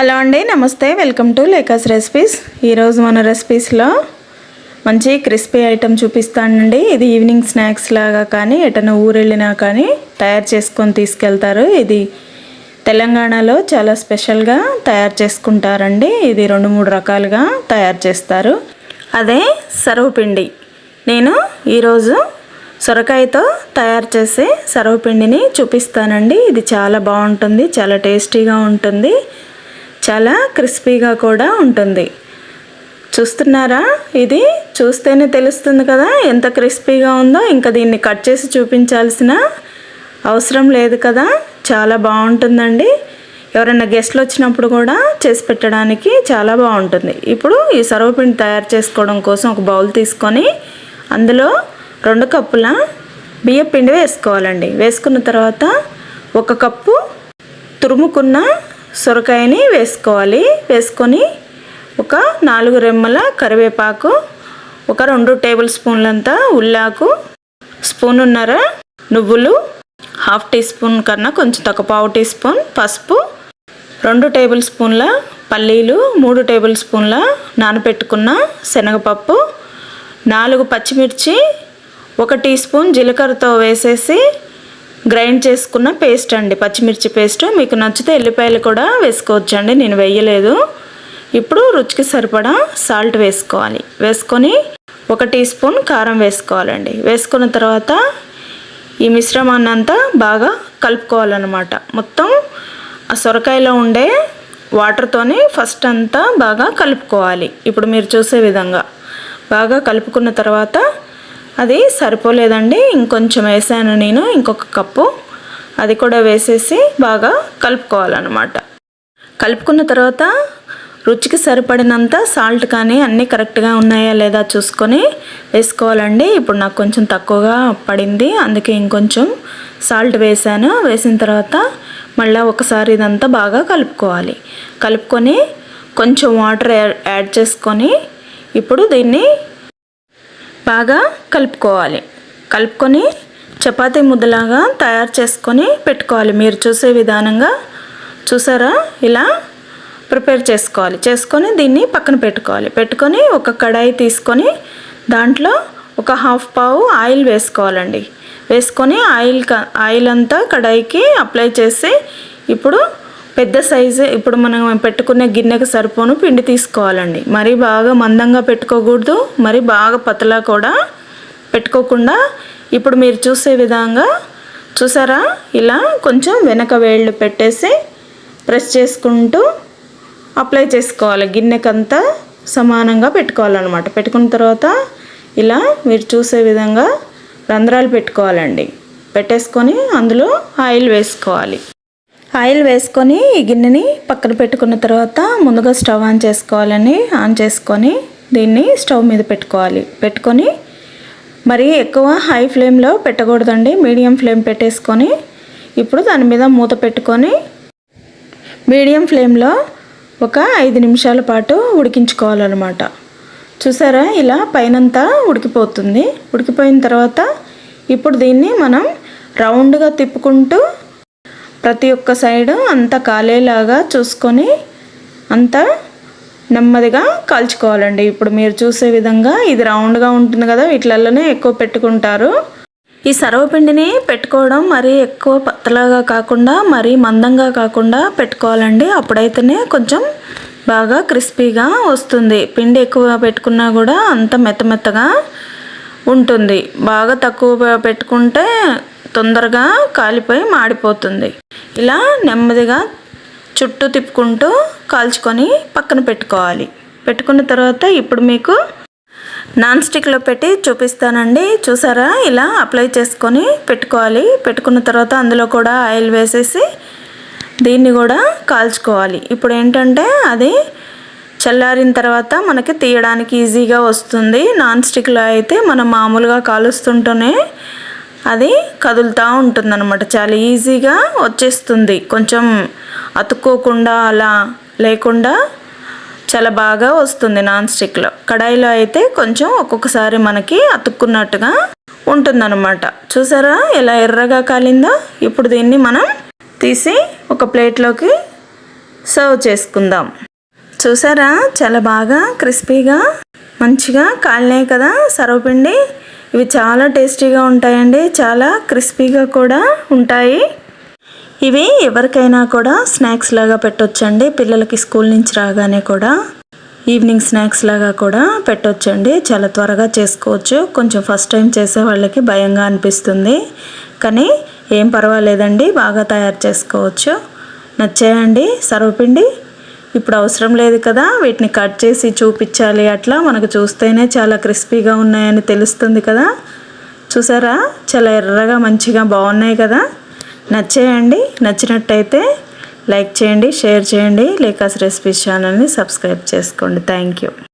Hello అండి నమస్తే. Welcome to లేకాస్ రెసిపీస్. ఈరోజు మన రెసిపీస్లో మంచి క్రిస్పీ ఐటెం చూపిస్తానండి. ఇది ఈవినింగ్ స్నాక్స్ లాగా కానీ ఎటైనా ఊరెళ్ళినా కానీ తయారు చేసుకొని తీసుకెళ్తారు. ఇది తెలంగాణలో చాలా స్పెషల్గా తయారు చేసుకుంటారండి. ఇది రెండు మూడు రకాలుగా తయారు చేస్తారు. అదే సరువుపిండి. నేను ఈరోజు సొరకాయతో తయారు చేసే సరువుపిండిని చూపిస్తానండి. ఇది చాలా బాగుంటుంది చాలా టేస్టీగా ఉంటుంది. చాలా క్రిస్పీగా కూడా ఉంటుంది. చూస్తున్నారా? ఇది చూస్తేనే తెలుస్తుంది కదా ఎంత క్రిస్పీగా ఉందో. ఇంకా దీన్ని కట్ చేసి చూపించాల్సిన అవసరం లేదు కదా చాలా బాగుంటుందండి. ఎవరైనా గెస్ట్లు వచ్చినప్పుడు కూడా చేసి పెట్టడానికి చాలా బాగుంటుంది. ఇప్పుడు ఈ సర్వపిండి తయారు చేసుకోవడం కోసం ఒక బౌల్ తీసుకొని అందులో రెండు కప్పుల బియ్య పిండి వేసుకోవాలండి. వేసుకున్న తర్వాత ఒక కప్పు తురుముకున్న సొరకాయని వేసుకోవాలి. వేసుకొని ఒక నాలుగు రెమ్మల కరివేపాకు ఒక రెండు టేబుల్ స్పూన్లంతా ఉల్లాకు స్పూనున్నర నువ్వులు హాఫ్ టీ స్పూన్ కన్నా కొంచెం తక్కువ పావు టీ స్పూన్ పసుపు రెండు టేబుల్ స్పూన్ల పల్లీలు మూడు టేబుల్ స్పూన్ల నానబెట్టుకున్న శనగపప్పు నాలుగు పచ్చిమిర్చి ఒక టీ స్పూన్ జీలకర్రతో వేసేసి గ్రైండ్ చేసుకున్న పేస్ట్ అండి పచ్చిమిర్చి పేస్ట్. మీకు నచ్చితే ఎల్లిపాయలు కూడా వేసుకోవచ్చు అండి నేను వేయలేదు. ఇప్పుడు రుచికి సరిపడా సాల్ట్ వేసుకోవాలి. వేసుకొని ఒక టీ స్పూన్ కారం వేసుకోవాలండి. వేసుకున్న తర్వాత ఈ మిశ్రమాన్ని అంతా బాగా కలుపుకోవాలన్నమాట. మొత్తం ఆ సొరకాయలో ఉండే వాటర్తోని ఫస్ట్ అంతా బాగా కలుపుకోవాలి. ఇప్పుడు మీరు చూసే విధంగా బాగా కలుపుకున్న తర్వాత అది సరిపోలేదండి. ఇంకొంచెం వేసాను నేను ఇంకొక కప్పు. అది కూడా వేసేసి బాగా కలుపుకోవాలన్నమాట. కలుపుకున్న తర్వాత రుచికి సరిపడినంత సాల్ట్ కానీ అన్నీ కరెక్ట్గా ఉన్నాయా లేదా చూసుకొని వేసుకోవాలండి. ఇప్పుడు నాకు కొంచెం తక్కువగా పడింది అందుకే ఇంకొంచెం సాల్ట్ వేసాను. వేసిన తర్వాత మళ్ళీ ఒకసారి ఇదంతా బాగా కలుపుకోవాలి. కలుపుకొని కొంచెం వాటర్ యాడ్ చేసుకొని ఇప్పుడు దీన్ని బాగా కలుపుకోవాలి. కలుపుకొని చపాతీ ముద్దలాగా తయారు చేసుకొని పెట్టుకోవాలి. మీరు చూసే విధానంగా చూసారా? ఇలా ప్రిపేర్ చేసుకోవాలి. చేసుకొని దీన్ని పక్కన పెట్టుకోవాలి. పెట్టుకొని ఒక కడాయి తీసుకొని దాంట్లో ఒక హాఫ్ పావు ఆయిల్ వేసుకోవాలండి. వేసుకొని ఆయిల్ ఆయిల్ అంతా కడాయికి అప్లై చేసి ఇప్పుడు పెద్ద సైజు ఇప్పుడు మనం పెట్టుకునే గిన్నెకు సరిపోను పిండి తీసుకోవాలండి. మరీ బాగా మందంగా పెట్టుకోకూడదు మరి బాగా పతలా కూడా పెట్టుకోకుండా ఇప్పుడు మీరు చూసే విధంగా చూసారా? ఇలా కొంచెం వెనక వేళ్ళు పెట్టేసి ప్రెస్ చేసుకుంటూ అప్లై చేసుకోవాలి. గిన్నెకంతా సమానంగా పెట్టుకోవాలన్నమాట. పెట్టుకున్న తర్వాత ఇలా మీరు చూసే విధంగా రంధ్రాలు పెట్టుకోవాలండి. పెట్టేసుకొని అందులో ఆయిల్ వేసుకోవాలి. ఆయిల్ వేసుకొని ఈ గిన్నెని పక్కన పెట్టుకున్న తర్వాత ముందుగా స్టవ్ ఆన్ చేసుకోవాలని ఆన్ చేసుకొని దీన్ని స్టవ్ మీద పెట్టుకోవాలి. పెట్టుకొని మరి ఎక్కువ హై ఫ్లేమ్లో పెట్టకూడదండి. మీడియం ఫ్లేమ్ పెట్టేసుకొని ఇప్పుడు దాని మీద మూత పెట్టుకొని మీడియం ఫ్లేమ్లో ఒక ఐదు నిమిషాల పాటు ఉడికించుకోవాలన్నమాట. చూసారా? ఇలా పైనంతా ఉడికిపోతుంది. ఉడికిపోయిన తర్వాత ఇప్పుడు దీన్ని మనం రౌండ్గా తిప్పుకుంటూ ప్రతి ఒక్క సైడు అంత కాలేలాగా చూసుకొని అంతా నెమ్మదిగా కాల్చుకోవాలండి. ఇప్పుడు మీరు చూసే విధంగా ఇది రౌండ్గా ఉంటుంది కదా వీటిలలోనే ఎక్కువ పెట్టుకుంటారు. ఈ సర్వపిండిని పెట్టుకోవడం మరీ ఎక్కువ పత్తలాగా కాకుండా మరీ మందంగా కాకుండా పెట్టుకోవాలండి. అప్పుడైతేనే కొంచెం బాగా క్రిస్పీగా వస్తుంది. పిండి ఎక్కువ పెట్టుకున్నా కూడా అంత మెత్త మెత్తగా ఉంటుంది. బాగా తక్కువ పెట్టుకుంటే తొందరగా కాలిపోయి మాడిపోతుంది. ఇలా నెమ్మదిగా చుట్టూ తిప్పుకుంటూ కాల్చుకొని పక్కన పెట్టుకోవాలి. పెట్టుకున్న తర్వాత ఇప్పుడు మీకు నాన్ స్టిక్లో పెట్టి చూపిస్తానండి. చూసారా? ఇలా అప్లై చేసుకొని పెట్టుకోవాలి. పెట్టుకున్న తర్వాత అందులో కూడా ఆయిల్ వేసేసి దీన్ని కూడా కాల్చుకోవాలి. ఇప్పుడు ఏంటంటే అది చల్లారిన తర్వాత మనకి తీయడానికి ఈజీగా వస్తుంది. నాన్ స్టిక్లో అయితే మనం మామూలుగా కాలుస్తుంటూనే అది కదులుతూ ఉంటుందన్నమాట. చాలా ఈజీగా వచ్చేస్తుంది. కొంచెం అతుక్కోకుండా అలా లేకుండా చాలా బాగా వస్తుంది నాన్ స్టిక్లో. కడాయిలో అయితే కొంచెం ఒక్కొక్కసారి మనకి అతుక్కున్నట్టుగా ఉంటుందన్నమాట. చూసారా? ఎలా ఎర్రగా కాలిందో? ఇప్పుడు దీన్ని మనం తీసి ఒక ప్లేట్లోకి సర్వ్ చేసుకుందాం. చూసారా? చాలా బాగా క్రిస్పీగా మంచిగా కాలినాయి కదా సర్వపిండి. ఇవి చాలా టేస్టీగా ఉంటాయండి చాలా క్రిస్పీగా కూడా ఉంటాయి. ఇవి ఎవరికైనా కూడా స్నాక్స్ లాగా పెట్టొచ్చండి పిల్లలకి స్కూల్ నుంచి రాగానే కూడా. ఈవినింగ్ స్నాక్స్ లాగా కూడా పెట్టొచ్చండి చాలా త్వరగా చేసుకోవచ్చు. కొంచెం ఫస్ట్ టైం చేసే వాళ్ళకి భయంగా అనిపిస్తుంది. కానీ ఏం పర్వాలేదండి బాగా తయారు చేసుకోవచ్చు. నచ్చాయండి సర్వపిండి ఇప్పుడు అవసరం లేదు కదా వీటిని కట్ చేసి చూపించాలి అట్లా. మనకు చూస్తేనే చాలా క్రిస్పీగా ఉన్నాయని తెలుస్తుంది కదా. చూసారా? చాలా ఎర్రగా మంచిగా బాగున్నాయి కదా. నచ్చేయండి. నచ్చినట్టయితే లైక్ చేయండి షేర్ చేయండి. లేకాస్ రెసిపీస్ ఛానల్ని సబ్స్క్రైబ్ చేసుకోండి. Thank you.